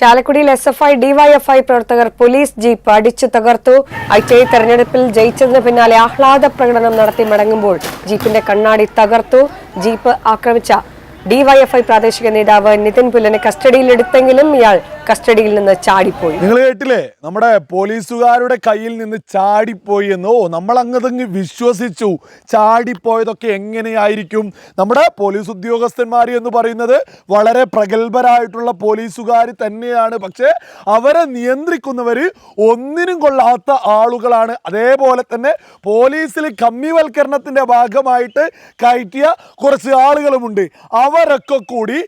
ചാലക്കുടിയിൽ S F I DYFI പ്രവർത്തകർ police jeep അടിച്ചു തകർത്തു. ഐ ടി ഐ തെരഞ്ഞെടുപ്പിൽ ജയിച്ചതിന് പിന്നാലെ ആഹ്ലാദ പ്രകടനം നടത്തി മടങ്ങുമ്പോൾ ജീപ്പിന്റെ കണ്ണാടി തകർത്തു. ജീപ്പ് ആക്രമിച്ച ഡിവൈഎഫ്ഐ പ്രാദേശിക നേതാവ് നിതിൻ പുല്ലനെ കസ്റ്റഡിയിലെടുത്തെങ്കിലും ഇയാൾ കസ്റ്റഡിയിൽ നിന്ന് ചാടിപ്പോയി. നിങ്ങൾ കേട്ടില്ലേ? നമ്മുടെ പോലീസുകാരുടെ കയ്യിൽ നിന്ന് ചാടിപ്പോയി എന്നോ നമ്മൾ അങ്ങതങ്ങ് വിശ്വസിച്ചു ചാടിപ്പോയതൊക്കെ എങ്ങനെയായിരിക്കും? നമ്മുടെ പോലീസ് ഉദ്യോഗസ്ഥന്മാർ എന്ന് പറയുന്നത് വളരെ പ്രഗത്ഭരായിട്ടുള്ള പോലീസുകാർ തന്നെയാണ്. പക്ഷേ അവരെ നിയന്ത്രിക്കുന്നവർ ഒന്നിനും കൊള്ളാത്ത ആളുകളാണ്. അതേപോലെ തന്നെ പോലീസിൽ കമ്മിവൽക്കരണത്തിന്റെ ഭാഗമായിട്ട് കയറ്റിയ കുറച്ച് ആളുകളുമുണ്ട്. അവരൊക്കെ കൂടി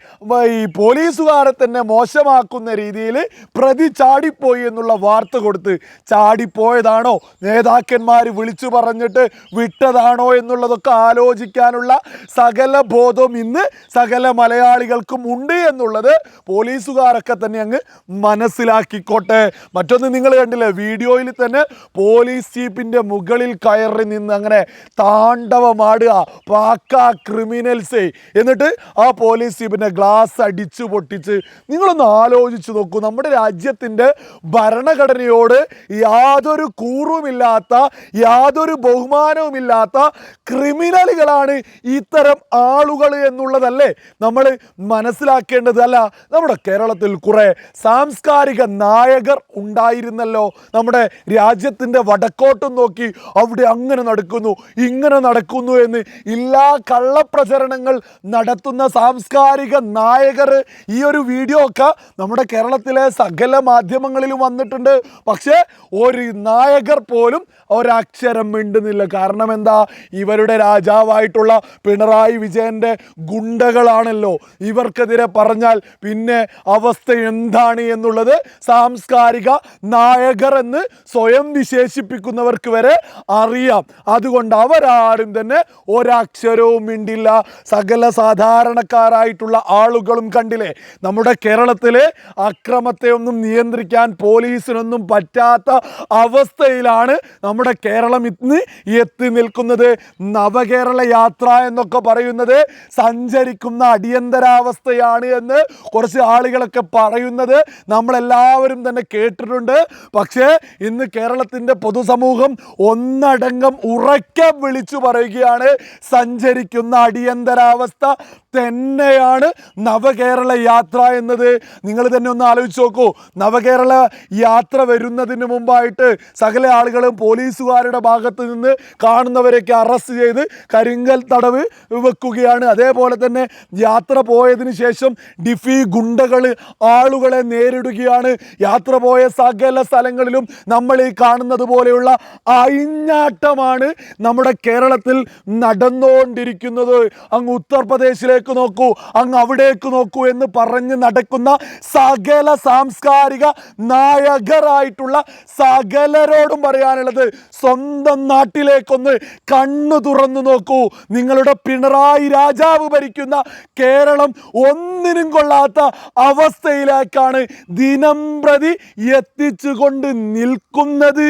ഈ പോലീസുകാരെ തന്നെ മോശമാക്കുന്ന രീതിയിൽ പ്രതി ചാടിപ്പോയി എന്നുള്ള വാർത്ത കൊടുത്ത് ചാടിപ്പോയതാണോ? നേതാക്കന്മാർ വിളിച്ചു പറഞ്ഞിട്ട് വിട്ടതാണോ എന്നുള്ളതൊക്കെ ആലോചിക്കാനുള്ള സകല ബോധം ഇന്ന് സകല മലയാളികൾക്കും ഉണ്ട് എന്നുള്ളത് പോലീസുകാരൊക്കെ തന്നെ അങ്ങ് മനസ്സിലാക്കിക്കോട്ടെ. മറ്റൊന്ന് നിങ്ങൾ കണ്ടില്ലേ വീഡിയോയിൽ തന്നെ പോലീസ് ചീപ്പിന്റെ മുകളിൽ കയറി നിന്ന് അങ്ങനെ താണ്ഡവമാടുക പാക്ക ക്രിമിനൽസേ. എന്നിട്ട് ആ പോലീസ് ജീപ്പിന്റെ ഗ്ലാസ് അടിച്ച് പൊട്ടിച്ച് നിങ്ങളൊന്ന് ആലോചിച്ച് നോക്കൂ. നമ്മുടെ രാജ്യത്തിന്റെ ഭരണഘടനയോട് യാതൊരു കൂറുമില്ലാത്ത യാതൊരു ബഹുമാനവുമില്ലാത്ത ക്രിമിനലുകളാണ് ഇത്തരം ആളുകൾ എന്നുള്ളതല്ലേ നമ്മൾ മനസ്സിലാക്കേണ്ടതല്ല നമ്മുടെ കേരളത്തിൽ കുറെ സാംസ്കാരിക നായകർ ഉണ്ടായിരുന്നല്ലോ. നമ്മുടെ രാജ്യത്തിന്റെ വടക്കോട്ടും നോക്കി അവിടെ അങ്ങനെ നടക്കുന്നു ഇങ്ങനെ നടക്കുന്നു എന്ന് എല്ലാ കള്ളപ്രചരണങ്ങൾ നടത്തുന്ന സാംസ്കാരിക നായകർ ഈ ഒരു വീഡിയോ ഒക്കെ നമ്മുടെ കേരളത്തിലെ സകല മാധ്യമങ്ങളിലും വന്നിട്ടുണ്ട്. പക്ഷേ ഒരു നായകർ പോലും ഒരക്ഷരം മിണ്ടുന്നില്ല. കാരണം എന്താ? ഇവരുടെ രാജാവായിട്ടുള്ള പിണറായി വിജയന്റെ ഗുണ്ടകളാണല്ലോ. ഇവർക്കെതിരെ പറഞ്ഞാൽ പിന്നെ അവസ്ഥ എന്താണ് എന്നുള്ളത് സാംസ്കാരിക നായകർ എന്ന് സ്വയം വിശേഷിപ്പിക്കുന്നവർക്ക് വരെ അറിയാം. അതുകൊണ്ട് അവരാരും തന്നെ ഒരക്ഷരവും മിണ്ടില്ല. സകല സാധാരണക്കാരായിട്ടുള്ള ആളുകളും കണ്ടില്ലേ? നമ്മുടെ കേരളത്തിലെ അക്രമത്തെ ഒന്നും നിയന്ത്രിക്കാൻ പോലീസിനൊന്നും പറ്റാത്ത അവസ്ഥയിലാണ് നമ്മുടെ കേരളം ഇന്ന് എത്തി നിൽക്കുന്നത്. നവകേരള യാത്ര എന്നൊക്കെ പറയുന്നത് സഞ്ചരിക്കുന്ന അടിയന്തരാവസ്ഥയാണ് എന്ന് കുറച്ച് ആളുകളൊക്കെ പറയുന്നത്. നമ്മളെല്ലാവരും തന്നെ കേട്ടിട്ടുണ്ട്. പക്ഷേ ഇന്ന് കേരളത്തിന്റെ പൊതുസമൂഹം ഒന്നടങ്കം ഉറക്കെ വിളിച്ചു പറയുകയാണ് സഞ്ചരിക്കുന്ന അടിയന്തരാവസ്ഥ തന്നെയാണ് നവകേരള യാത്ര എന്നത്. നിങ്ങൾ തന്നെ ഒന്ന് ആലോചിച്ച് നോക്കൂ. നവകേരള യാത്ര വരുന്നതിന് മുമ്പായിട്ട് സകല ആളുകളും പോലീസുകാരുടെ ഭാഗത്ത് നിന്ന് കാണുന്നവരെയൊക്കെ അറസ്റ്റ് ചെയ്ത് കരിങ്കൽ തടവ് വെക്കുകയാണ്. അതേപോലെ തന്നെ യാത്ര പോയതിന് ശേഷം ഡിഫി ഗുണ്ടകൾ ആളുകളെ നേരിടുകയാണ്. യാത്ര പോയ സകല സ്ഥലങ്ങളിലും നമ്മൾ ഈ കാണുന്നത് പോലെയുള്ള അയിഞ്ഞാട്ടമാണ് നമ്മുടെ കേരളത്തിൽ നടന്നുകൊണ്ടിരിക്കുന്നത്. അങ്ങ് ഉത്തർപ്രദേശിലേക്ക് നോക്കൂ അങ്ങ് അവിടേക്ക് നോക്കൂ എന്ന് പറഞ്ഞ് നടക്കുന്ന സകല സാംസ്കാരിക നായകരായിട്ടുള്ള സകലരോടും പറയാനുള്ളത് സ്വന്തം നാട്ടിലേക്കൊന്ന് കണ്ണു തുറന്നു നോക്കൂ. നിങ്ങളുടെ പിണറായി രാജാവ് ഭരിക്കുന്ന കേരളം ഒന്നിനും കൊള്ളാത്ത അവസ്ഥയിലേക്കാണ് ദിനം പ്രതി എത്തിച്ചുകൊണ്ട് നിൽക്കുന്നത്.